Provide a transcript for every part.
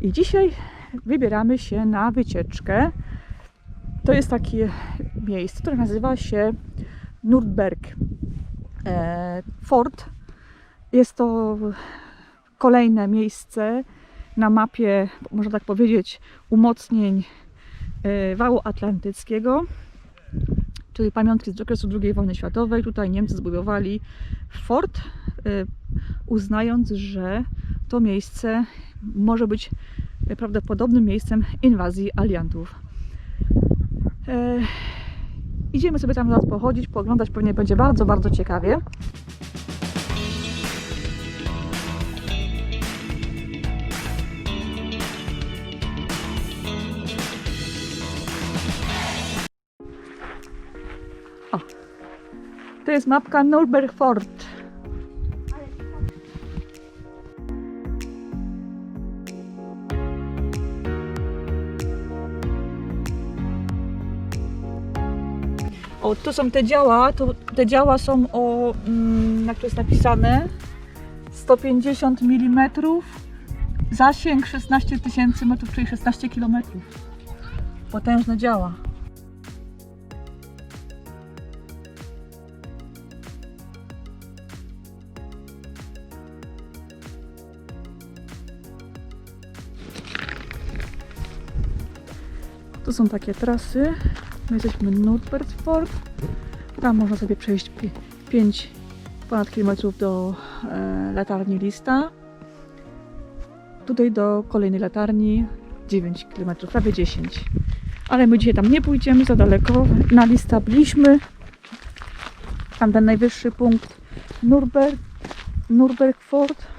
I dzisiaj wybieramy się na wycieczkę. To jest takie miejsce, które nazywa się Nürnberg e, Fort. Jest to kolejne miejsce na mapie, można tak powiedzieć, umocnień e, wału atlantyckiego, czyli pamiątki z okresu II wojny światowej. Tutaj Niemcy zbudowali fort, e, uznając, że to miejsce może być prawdopodobnym miejscem inwazji aliantów. E, idziemy sobie tam zaraz pochodzić, pooglądać, pewnie będzie bardzo, bardzo ciekawie. To jest mapka Nürnberg O, to są te działa, to, te działa są o, mm, jak to jest napisane, 150 mm, zasięg 16 tysięcy metrów, czyli 16 km. Potężne działa. To są takie trasy. My jesteśmy Nordbergfort. Tam można sobie przejść 5 ponad kilometrów do e, latarni Lista. Tutaj do kolejnej latarni 9 km, prawie 10. Ale my dzisiaj tam nie pójdziemy za daleko. Na Lista byliśmy. Tam ten najwyższy punkt Nürnberg, Nürnbergfort.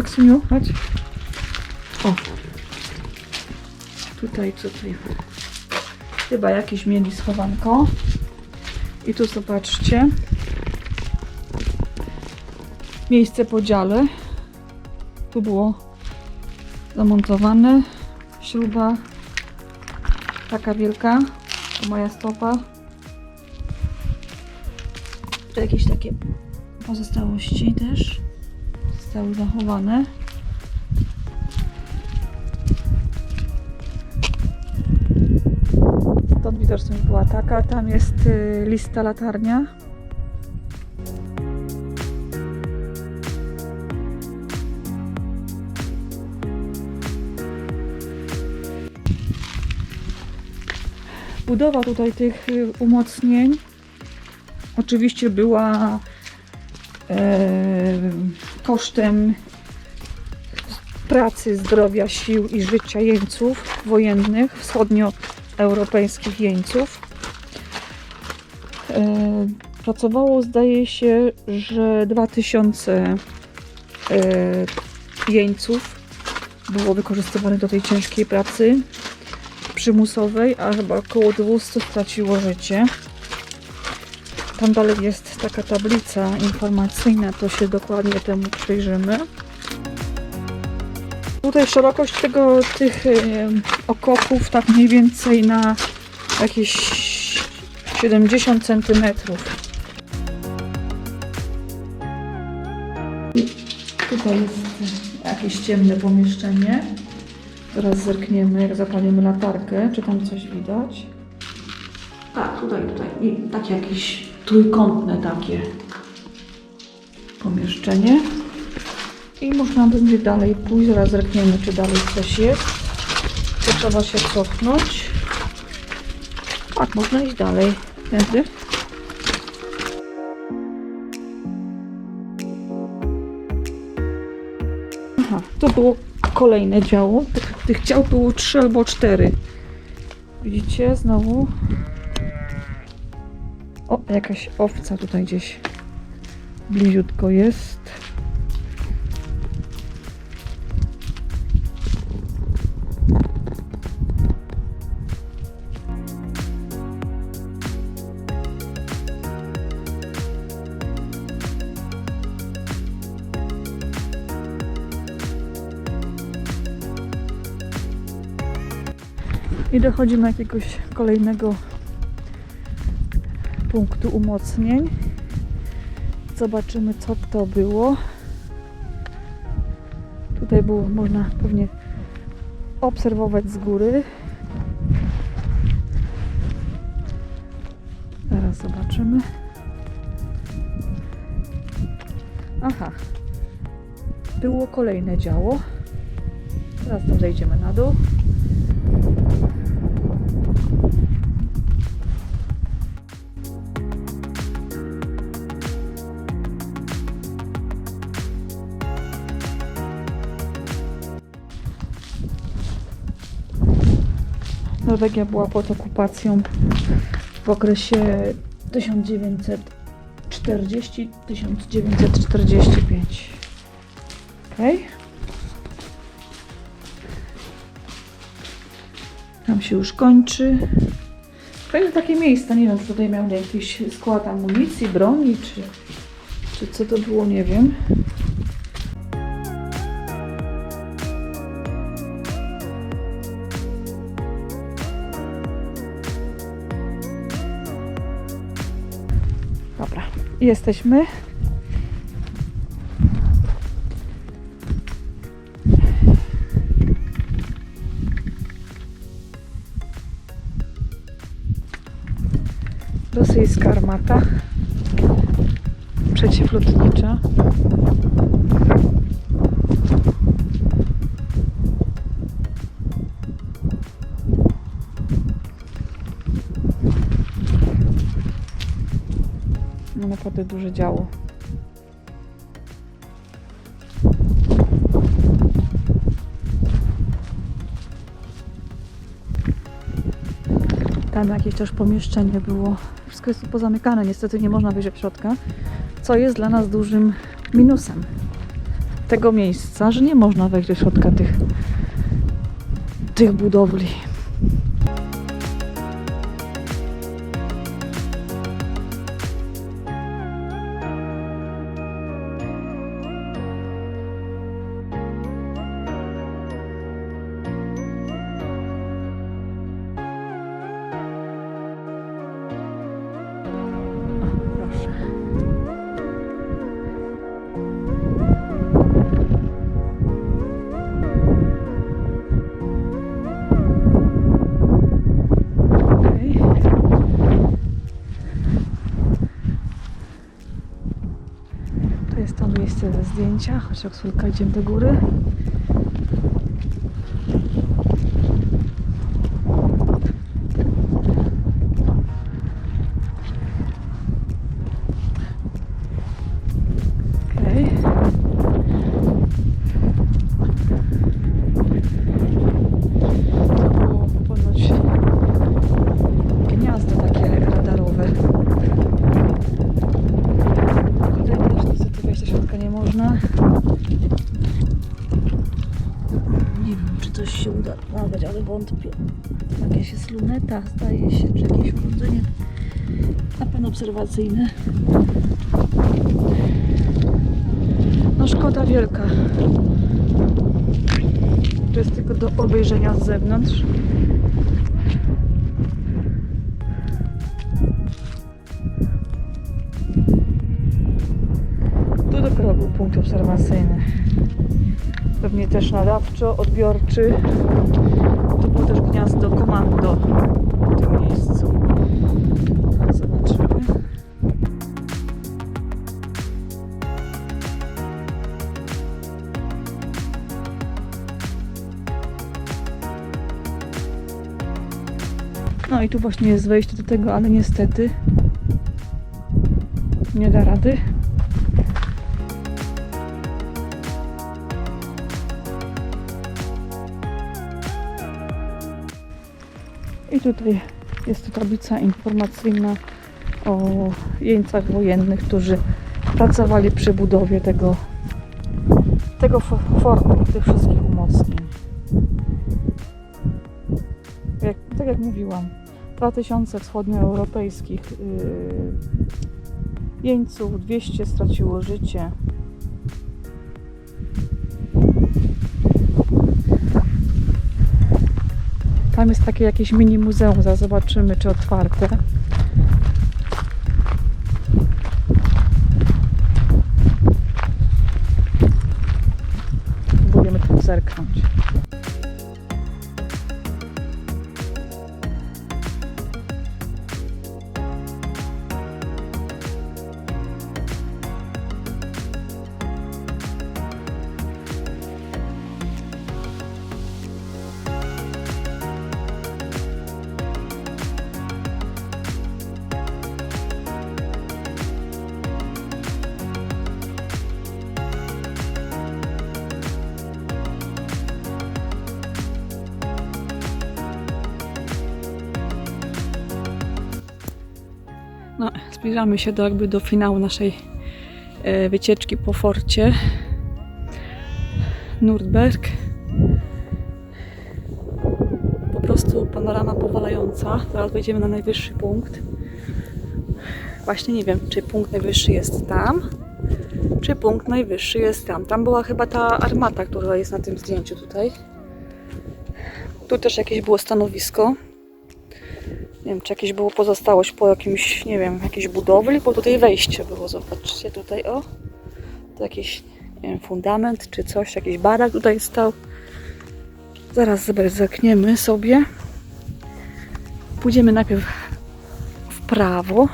Maksimiu, chodź. O. Tutaj, co tutaj? Chyba jakieś mieli schowanko. I tu zobaczcie. Miejsce podziale. Tu było zamontowane. Śruba taka wielka. To moja stopa. Tu jakieś takie pozostałości też zostały zachowane. Stąd widoczność była taka, tam jest y, lista latarnia. Budowa tutaj tych y, umocnień oczywiście była e, kosztem pracy, zdrowia, sił i życia jeńców wojennych, wschodnioeuropejskich jeńców. E, Pracowało, zdaje się, że 2000 e, jeńców było wykorzystywanych do tej ciężkiej pracy przymusowej, a chyba około 200 straciło życie. Tam dalej jest taka tablica informacyjna, to się dokładnie temu przyjrzymy. Tutaj szerokość tego, tych okopów tak mniej więcej na jakieś 70 cm. Tutaj jest jakieś ciemne pomieszczenie. Teraz zerkniemy, jak zapalimy latarkę, czy tam coś widać. Tak, tutaj, tutaj. I takie jakieś trójkątne takie pomieszczenie. I można będzie dalej pójść, zaraz zerkniemy, czy dalej coś jest. Tu trzeba się cofnąć. Tak, można iść dalej. Tędy. Aha, to było kolejne działo. Tych, tych dział było trzy albo cztery. Widzicie, znowu o, jakaś owca tutaj gdzieś bliziutko jest. I dochodzimy do jakiegoś kolejnego punktu umocnień. Zobaczymy, co to było. Tutaj było można pewnie obserwować z góry. Zaraz zobaczymy. Aha. Było kolejne działo. Teraz tam zejdziemy na dół. Norwegia była pod okupacją w okresie 1940-1945. Okej. Tam się już kończy. Fajne takie miejsca. Nie wiem, czy tutaj miał jakiś skład amunicji, broni, czy, czy co to było, nie wiem. Dobra, jesteśmy. Rosyjska armata przeciwlotnicza. No naprawdę duże działo. Tam jakieś też pomieszczenie było. Wszystko jest tu pozamykane, niestety nie można wejść w środka, co jest dla nas dużym minusem tego miejsca, że nie można wejść do środka tych, tych budowli. Miejsce ze zdjęcia, choć jak idziemy do góry. Wątpię. Jakaś jest luneta, zdaje się, czy jakieś urządzenie na pewno obserwacyjne. No szkoda wielka. To jest tylko do obejrzenia z zewnątrz. Tu dopiero był punkt obserwacyjny. Pewnie też nadawczo, odbiorczy. Było też gniazdo komando w tym miejscu. Zobaczymy. No i tu właśnie jest wejście do tego, ale niestety nie da rady. I tutaj jest tablica informacyjna o jeńcach wojennych, którzy pracowali przy budowie tego, tego fo- fortu, tych wszystkich umocnień. Jak, tak jak mówiłam, 2000 wschodnioeuropejskich yy, jeńców, 200 straciło życie. Tam jest takie jakieś mini muzeum, zaraz zobaczymy czy otwarte. No, zbliżamy się do, jakby do finału naszej e, wycieczki po forcie Nürnberg. Po prostu panorama powalająca. Zaraz wejdziemy na najwyższy punkt. Właśnie nie wiem, czy punkt najwyższy jest tam, czy punkt najwyższy jest tam. Tam była chyba ta armata, która jest na tym zdjęciu tutaj. Tu też jakieś było stanowisko. Nie wiem, czy jakieś było pozostałość po jakimś, nie wiem, jakiejś budowli, bo tutaj wejście było, zobaczcie tutaj, o. To jakiś, nie wiem, fundament czy coś, jakiś barak tutaj stał. Zaraz zerkniemy sobie. Pójdziemy najpierw w prawo.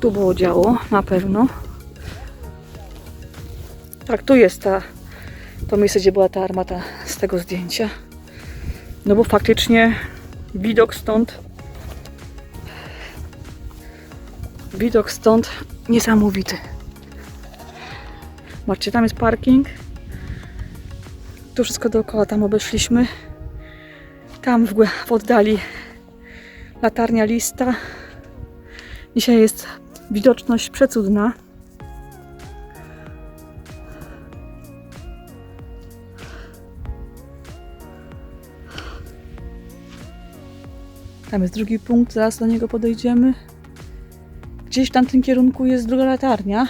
Tu było działo, na pewno. Tak, tu jest ta, to miejsce, gdzie była ta armata z tego zdjęcia. No bo faktycznie widok stąd widok stąd niesamowity. Zobaczcie, tam jest parking. Tu wszystko dookoła tam obeszliśmy. Tam w, w oddali latarnia lista. Dzisiaj jest widoczność przecudna. Tam jest drugi punkt, zaraz do niego podejdziemy. Gdzieś w tamtym kierunku jest druga latarnia,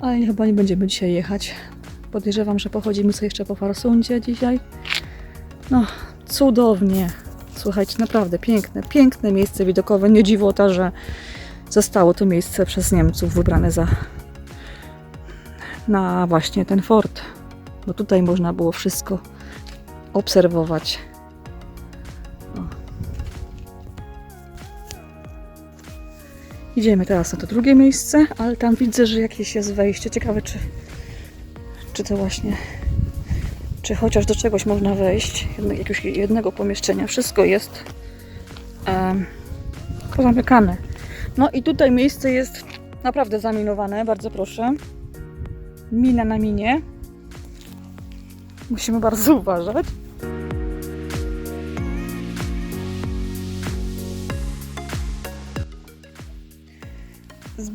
ale chyba nie będziemy dzisiaj jechać. Podejrzewam, że pochodzimy sobie jeszcze po Farsundzie dzisiaj. No, cudownie. Słuchajcie, naprawdę piękne, piękne miejsce widokowe. Nie dziwota, że zostało to miejsce przez Niemców wybrane za na właśnie ten fort. Bo tutaj można było wszystko obserwować. Idziemy teraz na to drugie miejsce, ale tam widzę, że jakieś jest wejście. Ciekawe, czy, czy to właśnie, czy chociaż do czegoś można wejść, jakiegoś jednego pomieszczenia. Wszystko jest um, pozamykane. No i tutaj miejsce jest naprawdę zaminowane, bardzo proszę. Mina na minie. Musimy bardzo uważać.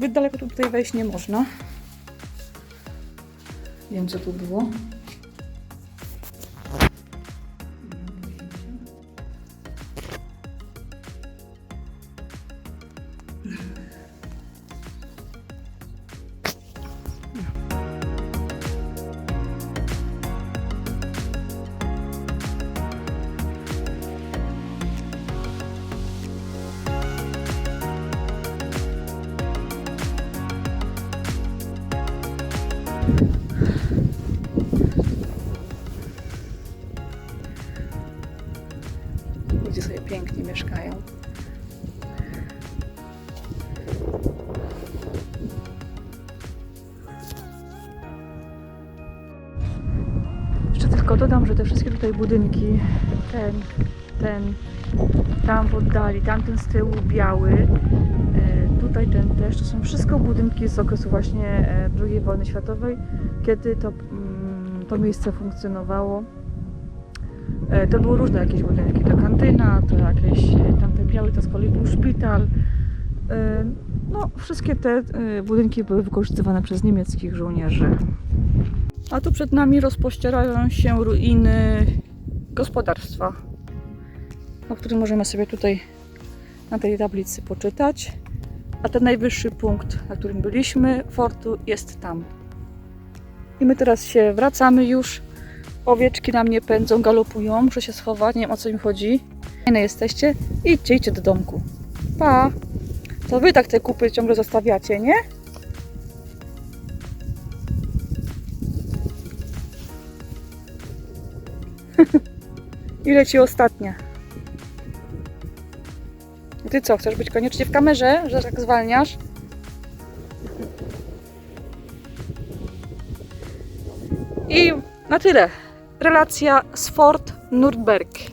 Zbyt daleko tu tutaj wejść nie można. Wiem, co tu było. Tylko dodam, że te wszystkie tutaj budynki, ten, ten, tam w oddali, tamten z tyłu biały, e, tutaj ten też, to są wszystko budynki z okresu właśnie e, II wojny światowej, kiedy to, mm, to miejsce funkcjonowało. E, To były różne jakieś budynki, to kantyna, to jakieś, tamten biały to z kolei był szpital. No, wszystkie te budynki były wykorzystywane przez niemieckich żołnierzy. A tu przed nami rozpościerają się ruiny gospodarstwa, o którym możemy sobie tutaj na tej tablicy poczytać. a ten najwyższy punkt, na którym byliśmy, fortu, jest tam. I my teraz się wracamy już. Owieczki na mnie pędzą, galopują. Muszę się schować, nie wiem o co im chodzi. Fajne jesteście. Idźcie, idźcie do domku. Pa! To wy tak te kupy ciągle zostawiacie, nie? Ile ci ostatnia? A Ty co, chcesz być koniecznie w kamerze, że tak zwalniasz? I na tyle. Relacja z Fort Nürnberg.